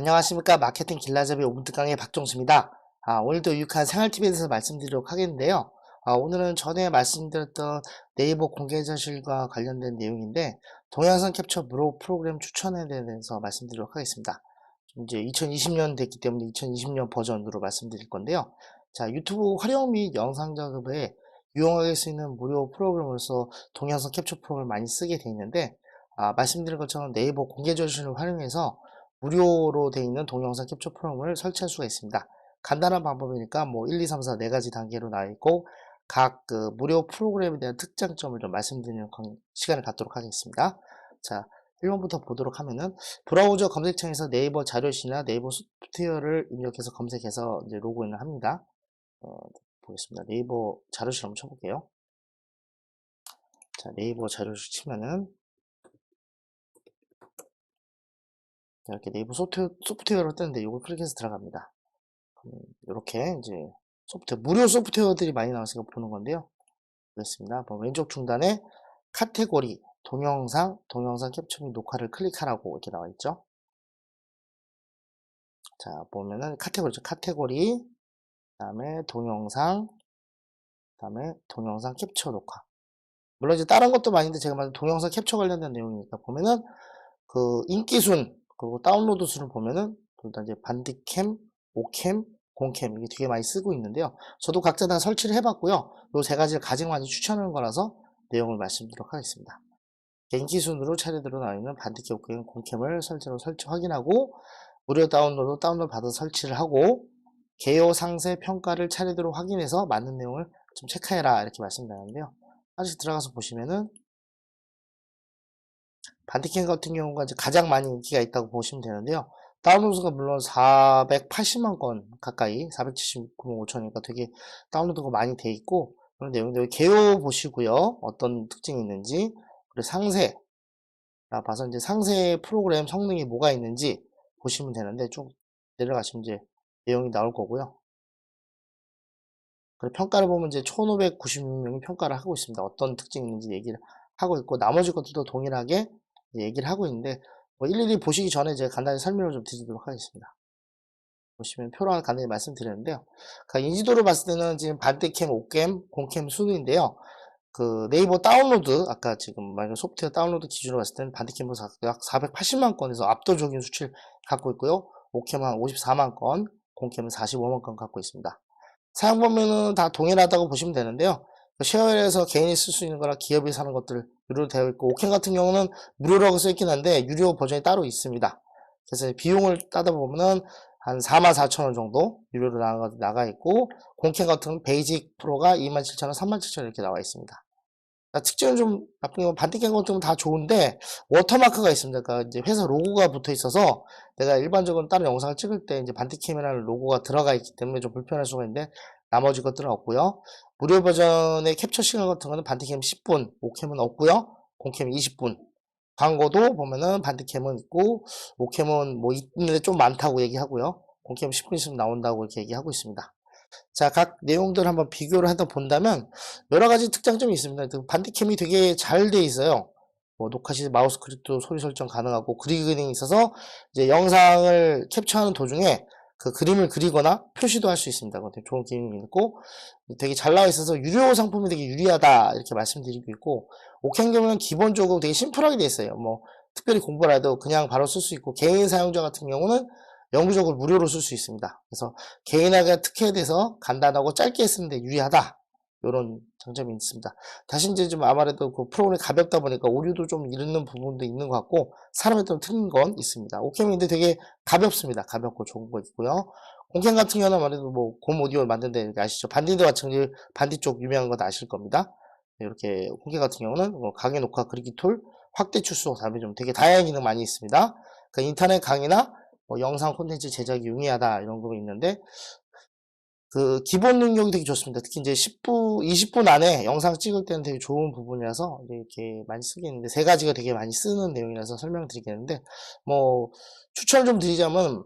안녕하십니까 마케팅 길라잡이 5분 강의 박종수입니다. 아, 오늘도 유익한 생활팁에 대해서 말씀드리도록 하겠는데요. 아, 오늘은 전에 말씀드렸던 네이버 공개자실과 관련된 내용인데 동영상 캡처 무료 프로그램 추천에 대해서 말씀드리도록 하겠습니다. 좀 이제 2020년 됐기 때문에 2020년 버전으로 말씀드릴 건데요. 자 유튜브 활용 및 영상 작업에 유용하게 쓰이는 무료 프로그램으로서 동영상 캡처 프로그램을 많이 쓰게 되어 있는데 아, 말씀드린 것처럼 네이버 공개자실을 활용해서 무료로 되어 있는 동영상 캡처 프로그램을 설치할 수가 있습니다. 간단한 방법이니까 뭐 1, 2, 3, 4 네 가지 단계로 나와 있고 각 그 무료 프로그램에 대한 특장점을 좀 말씀드리는 건- 시간을 갖도록 하겠습니다. 자, 1번부터 보도록 하면은 브라우저 검색창에서 네이버 자료실이나 네이버 소프트웨어를 입력해서 검색해서 이제 로그인을 합니다. 어, 보겠습니다. 네이버 자료실 한번 쳐볼게요. 자, 네이버 자료실 치면은 이렇게 네이버 소프트웨어, 소프트웨어로 뜨는데 이걸 클릭해서 들어갑니다. 이렇게 이제 소프트웨어, 무료 소프트웨어들이 많이 나와서 보는 건데요. 그렇습니다. 뭐 왼쪽 중단에 카테고리, 동영상, 동영상 캡처 및 녹화를 클릭하라고 이렇게 나와 있죠. 자, 보면은 카테고리죠. 카테고리, 그 다음에 동영상, 그 다음에 동영상 캡처 녹화. 물론 이제 다른 것도 많은데 제가 말한 동영상 캡처 관련된 내용이니까 보면은 그 인기순, 그리고 다운로드 수를 보면은 일단 이제 반디캠, 오캠, 공캠 이게 되게 많이 쓰고 있는데요. 저도 각자 다 설치를 해봤고요. 요세 가지를 가장 많이 추천하는 거라서 내용을 말씀드리도록 하겠습니다. 인기 순으로 차례대로 나와 있는 반디캠, 오캠, 공캠을 설치로 설치 확인하고 무료 다운로드 다운로드 받아 설치를 하고 개요 상세 평가를 차례대로 확인해서 맞는 내용을 좀 체크해라 이렇게 말씀드렸는데요. 하나씩 들어가서 보시면은 반디캠 같은 경우가 이제 가장 많이 인기가 있다고 보시면 되는데요. 다운로드가 물론 480만 건 가까이 479만 5천이니까 되게 다운로드가 많이 돼 있고 그런 내용들 개요 보시고요. 어떤 특징이 있는지 그리고 상세 라 봐서 이제 상세 프로그램 성능이 뭐가 있는지 보시면 되는데 쭉 내려가시면 이제 내용이 나올 거고요. 그리고 평가를 보면 이제 1596명이 평가를 하고 있습니다. 어떤 특징이 있는지 얘기를 하고 있고 나머지 것들도 동일하게 얘기를 하고 있는데 뭐 일일이 보시기 전에 제가 간단히 설명을 좀 드리도록 하겠습니다. 보시면 표로 간단히 말씀드렸는데요. 그러니까 인지도를 봤을 때는 지금 반대캠, 옥캠, 공캠 순위인데요. 그 네이버 다운로드 아까 지금 만약 소프트웨어 다운로드 기준으로 봤을 때는 반대캠으로 약 480만 건에서 압도적인 수치를 갖고 있고요. 옥캠은 한 54만 건, 공캠은 45만 건 갖고 있습니다. 사용 범위는 다 동일하다고 보시면 되는데요. 쉐어에서 개인이 쓸 수 있는 거나 기업이 사는 것들 유료로 되어 있고 오켄 같은 경우는 무료라고 써 있긴 한데 유료 버전이 따로 있습니다. 그래서 비용을 따다 보면은 한 44,000원 정도 유료로 나가, 나가 있고 공캠 같은 베이직 프로가 27,000원, 37,000원 이렇게 나와 있습니다. 특징은 좀 나쁜 건 반대캠 같은 건 다 좋은데 워터마크가 있습니다. 그러니까 이제 회사 로고가 붙어 있어서 내가 일반적으로 다른 영상을 찍을 때 이제 반대캠이라는 로고가 들어가 있기 때문에 좀 불편할 수가 있는데 나머지 것들은 없고요. 무료 버전의 캡처 시간 같은 거는 반디캠 10분, 오캠은 없고요. 공캠 20분. 광고도 보면은 반디캠은 있고 오캠은 뭐 있는데 좀 많다고 얘기하고요. 공캠 10분 있으면 나온다고 이렇게 얘기하고 있습니다. 자, 각 내용들 한번 비교를 하다 본다면 여러 가지 특장점이 있습니다. 그 반디캠이 되게 잘 돼 있어요. 뭐 녹화 시 마우스 클릭도 소리 설정 가능하고 그리기 기능이 있어서 이제 영상을 캡처하는 도중에 그 그림을 그리거나 표시도 할 수 있습니다. 좋은 기능이 있고 되게 잘 나와 있어서 유료 상품이 되게 유리하다 이렇게 말씀드리고 있고 오켄 경우는 기본적으로 되게 심플하게 돼 있어요. 뭐 특별히 공부를 해도 그냥 바로 쓸 수 있고 개인 사용자 같은 경우는 영구적으로 무료로 쓸 수 있습니다. 그래서 개인화가 특혜에 대해서 간단하고 짧게 쓰는데 유리하다. 이런 장점이 있습니다. 다시 이제 좀 아무래도 그 프로그램이 가볍다 보니까 오류도 좀 잃는 부분도 있는 것 같고 사람에 따라 틀린 건 있습니다. 오캠인데 되게 가볍습니다. 가볍고 좋은 거 있고요. 공캠 같은 경우는 아무래도 뭐 곰 오디오를 만든데 아시죠? 반디도 마찬가지 반디 쪽 유명한 건 아실 겁니다. 네, 이렇게 공캠 같은 경우는 뭐 강의 녹화 그리기 툴, 확대 추수 다음에 좀 되게 다양한 기능 많이 있습니다. 그 인터넷 강의나 뭐 영상 콘텐츠 제작이 용이하다 이런 거 있는데 그 기본 능력이 되게 좋습니다. 특히 이제 10분, 20분 안에 영상 찍을 때는 되게 좋은 부분이라서 이렇게 많이 쓰겠는데 세 가지가 되게 많이 쓰는 내용이라서 설명드리겠는데 뭐 추천을 좀 드리자면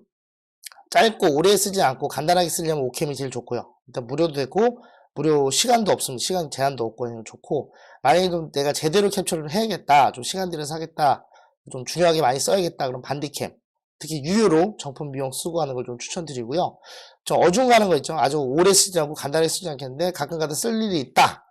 짧고 오래 쓰지 않고 간단하게 쓰려면 오캠이 제일 좋고요. 일단 무료도 되고 무료 시간도 없으면 시간 제한도 없고 좋고 만약에 좀 내가 제대로 캡처를 해야겠다, 좀 시간 들여서 하겠다, 좀 중요하게 많이 써야겠다 그럼 반디캠 특히 유효로 정품 비용 쓰고 하는 걸 좀 추천드리고요. 좀 어중간한 거 있죠. 아주 오래 쓰지 않고 간단하게 쓰지 않겠는데 가끔가다 쓸 일이 있다.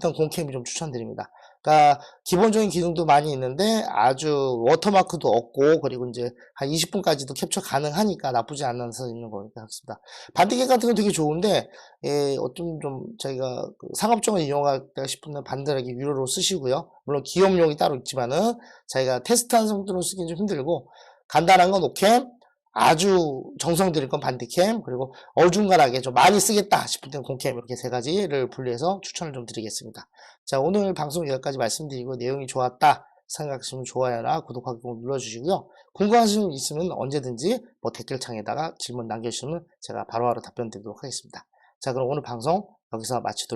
땐 공캠이 좀 추천드립니다. 그러니까 기본적인 기능도 많이 있는데 아주 워터마크도 없고 그리고 이제 한 20분까지도 캡처 가능하니까 나쁘지 않아서 있는 거니까 하겠습니다. 반디캡 같은 건 되게 좋은데 예, 어좀 좀 저희가 그 상업적으로 이용할까 싶으면 반드하게 유료로 쓰시고요. 물론 기업용이 따로 있지만은 자기가 테스트한 성도로 쓰기는 좀 힘들고 간단한 건 오캠, 아주 정성 들일 건 반디캠, 그리고 어중간하게 좀 많이 쓰겠다 싶을 땐 공캠 이렇게 세 가지를 분리해서 추천을 좀 드리겠습니다. 자, 오늘 방송 여기까지 말씀드리고 내용이 좋았다 생각하시면 좋아요나 구독하기 꼭 눌러주시고요. 궁금하신 점 있으면 언제든지 뭐 댓글창에다가 질문 남겨주시면 제가 바로바로 답변 드리도록 하겠습니다. 자, 그럼 오늘 방송 여기서 마치도록